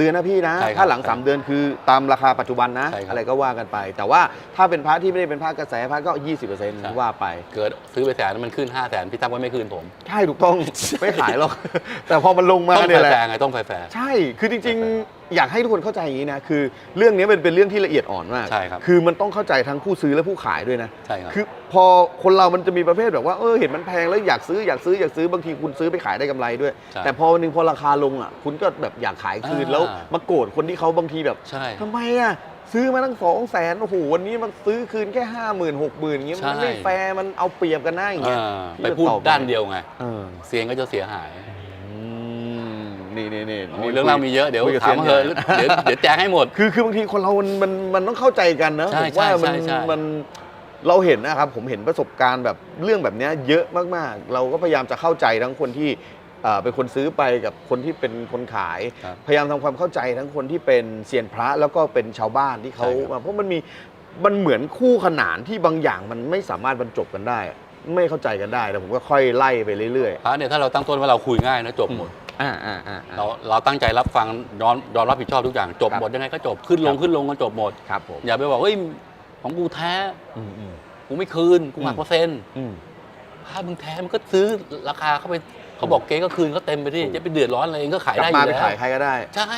เดือนนะพี่นะ ใช่ครับถ้าหลัง 3 เดือนคือตามราคาปัจจุบันนะ ใช่ครับอะไรก็ว่ากันไป แต่ว่าถ้าเป็นพระที่ไม่ได้เป็นพระกระแสพระก็20%ว่าไป เกิดซื้อไปแสนมันขึ้น5้าแสนพี่ตั้มก็ไม่คืนผม ใช่ถูกต้อง ไม่ขายหรอก แต่พอมันลงมาต้องเนี่ยแฟแหละร์ๆไงต้องแฟร์ใช่ คือจริง ๆ อยากให้ทุกคนเข้าใจอย่างนี้นะคือ เรื่องนี้มันเป็นเรื่องที่ละเอียดอ่อนมากใช่ครับคือมันต้องเข้าใจทั้งผู้ซื้อและผู้ขายด้วยนะๆใช่ครับคือพอคนเรามันจะมีประเภทแบบว่าเออเห็นมันแพงแล้วอยากซื้ออยากซื้ออยากซื้อบางทีคุณซื้อไปขายได้กำไรด้วยใช่แต่พอวันหนึงพอราคาลงอะคุณก็แบบอยากขายคืนอ่าแล้วมาโกรธคนที่เขาบางทีแบบใช่ทำไมอะซื้อมาตั้งสองแสนโอ้โหวันนี้มันซื้อคืนแค่ห้าหมื่นหกหมื่นอย่างเงี้ยมันไม่ใช่แฟร์มันเอาเปรียบกันนะอย่างเงี้ยอ่าไปพูดด้านเดียวไงเออเสียงก็จะเสียหายอืม นี่นี่นี่โอ้ยเรื่องราวมีเยอะเดี๋ยวคุกับถามซียนเธอใหญ่เดี๋ยวเดี๋ยวแจ้งให้หมด คือคือบางทีคนเรามันมันมันต้องเข้าใจกันนะใช่ผมว่าใช่มันใช่ใช่ มันเราเห็นนะครับ ผมเห็นประสบการณ์แบบเรื่องแบบเนี้ยเยอะมากๆ เราก็พยายามจะเข้าใจทั้งคนที่เอ่อเป็นคนซื้อไปกับคนที่เป็นคนขาย ครับ พยายามทำความเข้าใจทั้งคนที่เป็นเซียนพระแล้วก็เป็นชาวบ้านที่เขาใช่ครับเพราะมันมีมันเหมือนคู่ขนานที่บางอย่างมันไม่สามารถบรรจบกันได้ ไม่เข้าใจกันได้แต่ผมก็ค่อยไล่ไปเรื่อย พระเนี่ยถ้าเราตั้งต้นว่าเราคุยง่ายนะจบหมดๆ อ่าอ่าอ่าเราเราตั้งใจรับฟังยอมยอมรับผิดชอบทุกอย่างจบครับหมดยังไงก็จบขึ้นลงครับขึ้นลงก็จบหมดครับผมอย่าไปบอกเฮ้ยของกูแท้อืมอืมกูไม่คืนกูหักอืมเปอร์เซ็นต์อืมถ้ามึงแท้มันก็ซื้อราคาเข้าไปเขาบอกเก๊ก็คืนเขาเต็มไปที่จะไปเดือดร้อนอะไรเองก็ขายกลัได้บอมายู่ไปแล้วขายใครก็ได้ ใช่